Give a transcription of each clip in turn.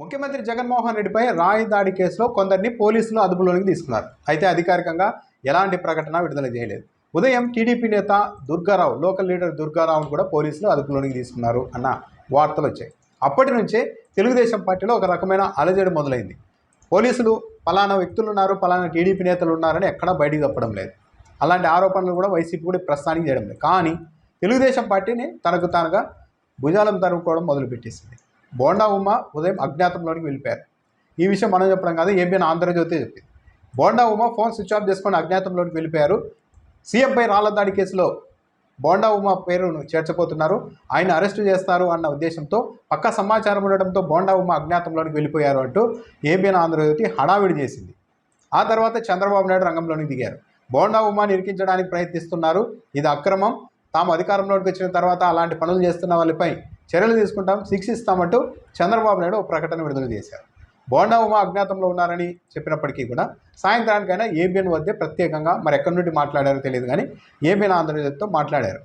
ముఖ్యమంత్రి జగన్మోహన్ రెడ్డిపై రాయి దాడి కేసులో కొందరిని పోలీసులు అదుపులోనికి తీసుకున్నారు. అయితే అధికారికంగా ఎలాంటి ప్రకటన విడుదల చేయలేదు. ఉదయం టీడీపీ నేత దుర్గారావు లోకల్ లీడర్ దుర్గారావును కూడా పోలీసులు అదుపులోనికి తీసుకున్నారు అన్న వార్తలు వచ్చాయి. అప్పటి నుంచే తెలుగుదేశం పార్టీలో ఒక రకమైన అలజడి మొదలైంది. పోలీసులు పలానా వ్యక్తులు ఉన్నారు పలానా టీడీపీ నేతలు ఉన్నారని ఎక్కడా బయటికి తప్పడం లేదు. అలాంటి ఆరోపణలు కూడా వైసీపీ కూడా ప్రస్థానికి చేయడం లేదు. కానీ తెలుగుదేశం పార్టీని తనకు తానుగా భుజాలం తరుముకోవడం మొదలుపెట్టేసింది. బోండా ఉమ్మ ఉదయం అజ్ఞాతంలోనికి వెళ్ళిపోయారు. ఈ విషయం మనం చెప్పడం కాదు ఏబిఎన్ ఆంధ్రజ్యోతి చెప్పింది. బోండా ఉమ్మ ఫోన్ స్విచ్ ఆఫ్ చేసుకొని అజ్ఞాతంలోకి వెళ్ళిపోయారు. సీఎంపై రాళ్ళదాడి కేసులో బోండా ఉమ్మ పేరును చేర్చబోతున్నారు. ఆయన అరెస్టు చేస్తారు అన్న ఉద్దేశంతో పక్క సమాచారం ఉండడంతో బోండా ఉమ్మ అజ్ఞాతంలోకి వెళ్ళిపోయారు అంటూ ఏబిఎన్ ఆంధ్రజ్యోతి హడావిడి చేసింది. ఆ తర్వాత చంద్రబాబు నాయుడు రంగంలోనికి దిగారు. బోండా ఉమ్మాని నిరికించడానికి ప్రయత్నిస్తున్నారు. ఇది అక్రమం. తాము అధికారంలోకి వచ్చిన తర్వాత అలాంటి పనులు చేస్తున్న వాళ్ళపై చర్యలు తీసుకుంటాం శిక్షిస్తామంటూ చంద్రబాబు నాయుడు ఒక ప్రకటన విడుదల చేశారు. బోండా ఉమా అజ్ఞాతంలో ఉన్నారని చెప్పినప్పటికీ కూడా సాయంత్రానికైనా ఏబిఎన్ వద్దే ప్రత్యేకంగా మరి ఎక్కడి నుండి మాట్లాడారో తెలియదు కానీ ఏబిఎన్ ఆంధ్రప్రదేశ్తో మాట్లాడారు.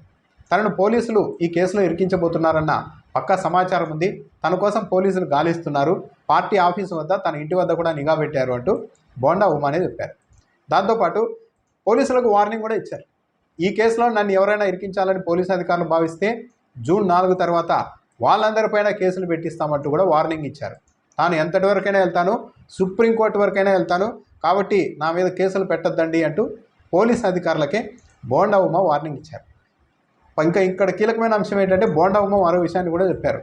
తనను పోలీసులు ఈ కేసులో ఇరికించబోతున్నారన్న పక్కా సమాచారం ఉంది. తన కోసం పోలీసులు గాలిస్తున్నారు. పార్టీ ఆఫీసు వద్ద తన ఇంటి వద్ద కూడా నిఘా పెట్టారు అంటూ బోండా ఉమానే చెప్పారు. దాంతోపాటు పోలీసులకు వార్నింగ్ కూడా ఇచ్చారు. ఈ కేసులో నన్ను ఎవరైనా ఇరికించాలని పోలీసు అధికారులు భావిస్తే జూన్ నాలుగు తర్వాత వాళ్ళందరిపైన కేసులు పెట్టిస్తామంటూ కూడా వార్నింగ్ ఇచ్చారు. తాను ఎంతటి వరకైనా వెళ్తాను సుప్రీంకోర్టు వరకైనా వెళ్తాను కాబట్టి నా మీద కేసులు పెట్టద్దండి అంటూ పోలీస్ అధికారులకే బోండా ఉమ్మ వార్నింగ్ ఇచ్చారు. ఇంకా ఇక్కడ కీలకమైన అంశం ఏంటంటే బోండా ఉమ్మ మరో విషయాన్ని కూడా చెప్పారు.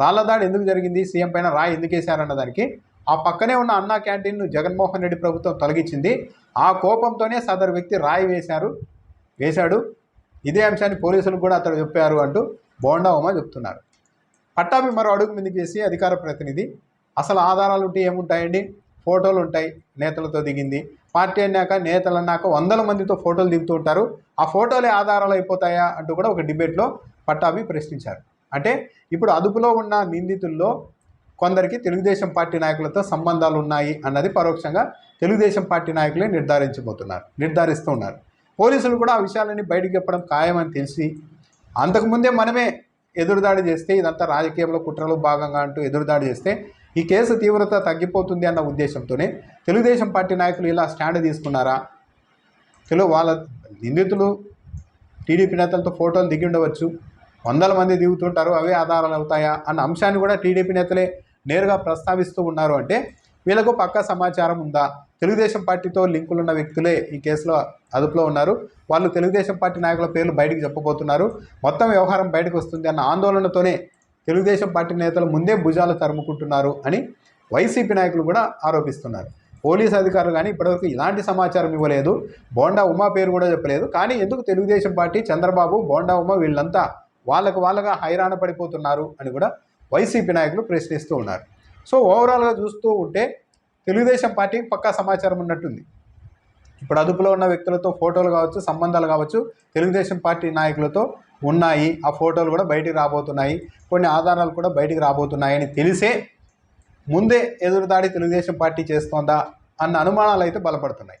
రాళ్ళదాడి ఎందుకు జరిగింది సీఎం పైన రాయి ఎందుకు వేశారన్న దానికి ఆ పక్కనే ఉన్న అన్నా క్యాంటీన్ను జగన్మోహన్ రెడ్డి ప్రభుత్వం తొలగించింది. ఆ కోపంతోనే సదరు వ్యక్తి రాయి వేశారు వేశాడు. ఇదే అంశాన్ని పోలీసులు కూడా అతడు చెప్పారు అంటూ బోండా ఉమ చెప్తున్నారు. పట్టాభి మరో అడుగు ముందుకు వేసి అధికార ప్రతినిధి. అసలు ఆధారాలు ఉంటే ఏముంటాయండి? ఫోటోలు ఉంటాయి నేతలతో దిగింది. పార్టీ అన్నాక నేతలు అన్నాక వందల మందితో ఫోటోలు దిగుతూ ఉంటారు. ఆ ఫోటోలే ఆధారాలు అయిపోతాయా అంటూ కూడా ఒక డిబేట్లో పట్టాభి ప్రశ్నించారు. అంటే ఇప్పుడు అదుపులో ఉన్న నిందితుల్లో కొందరికి తెలుగుదేశం పార్టీ నాయకులతో సంబంధాలు ఉన్నాయి అన్నది పరోక్షంగా తెలుగుదేశం పార్టీ నాయకులే నిర్ధారించబోతున్నారు నిర్ధారిస్తూ ఉన్నారు. పోలీసులు కూడా ఆ విషయాలన్నీ బయటకు చెప్పడం ఖాయమని తెలిసి అంతకుముందే మనమే ఎదురుదాడి చేస్తే ఇదంతా రాజకీయంలో కుట్రలో భాగంగా అంటూ ఎదురుదాడి చేస్తే ఈ కేసు తీవ్రత తగ్గిపోతుంది అన్న ఉద్దేశంతోనే తెలుగుదేశం పార్టీ నాయకులు ఇలా స్టాండ్ తీసుకున్నారా? తెలుగు వాళ్ళ నిందితులు టీడీపీ నేతలతో ఫోటోలు దిగి ఉండవచ్చు. వందల మంది దిగుతుంటారు అవే ఆధారాలు అవుతాయా? అన్న అంశాన్ని కూడా టీడీపీ నేతలే నేరుగా ప్రస్తావిస్తూ ఉన్నారు అంటే వీళ్ళకు పక్కా సమాచారం ఉందా? తెలుగుదేశం పార్టీతో లింకులున్న వ్యక్తులే ఈ కేసులో అదుపులో ఉన్నారు. వాళ్ళు తెలుగుదేశం పార్టీ నాయకుల పేర్లు బయటికి చెప్పబోతున్నారు. మొత్తం వ్యవహారం బయటకు వస్తుంది అన్న ఆందోళనతోనే తెలుగుదేశం పార్టీ నేతలు ముందే భుజాలు తరుముకుంటున్నారు అని వైసీపీ నాయకులు కూడా ఆరోపిస్తున్నారు. పోలీస్ అధికారులు కానీ ఇప్పటివరకు ఇలాంటి సమాచారం ఇవ్వలేదు. బోండా ఉమా పేరు కూడా చెప్పలేదు. కానీ ఎందుకు తెలుగుదేశం పార్టీ చంద్రబాబు బోండా ఉమా వీళ్ళంతా వాళ్ళకు వాళ్ళగా హైరాణ పడిపోతున్నారు అని కూడా వైసీపీ నాయకులు ప్రశ్నిస్తూ ఉన్నారు. సో ఓవరాల్గా చూస్తూ ఉంటే తెలుగుదేశం పార్టీకి పక్కా సమాచారం ఉన్నట్టుంది ఇప్పుడు అదుపులో ఉన్న వ్యక్తులతో ఫోటోలు కావచ్చు సంబంధాలు కావచ్చు తెలుగుదేశం పార్టీ నాయకులతో ఉన్నాయి. ఆ ఫోటోలు కూడా బయటికి రాబోతున్నాయి. కొన్ని ఆధారాలు కూడా బయటికి రాబోతున్నాయని తెలిసే ముందే ఎదురుదాడి తెలుగుదేశం పార్టీ చేస్తోందా అన్న అనుమానాలు అయితే బలపడుతున్నాయి.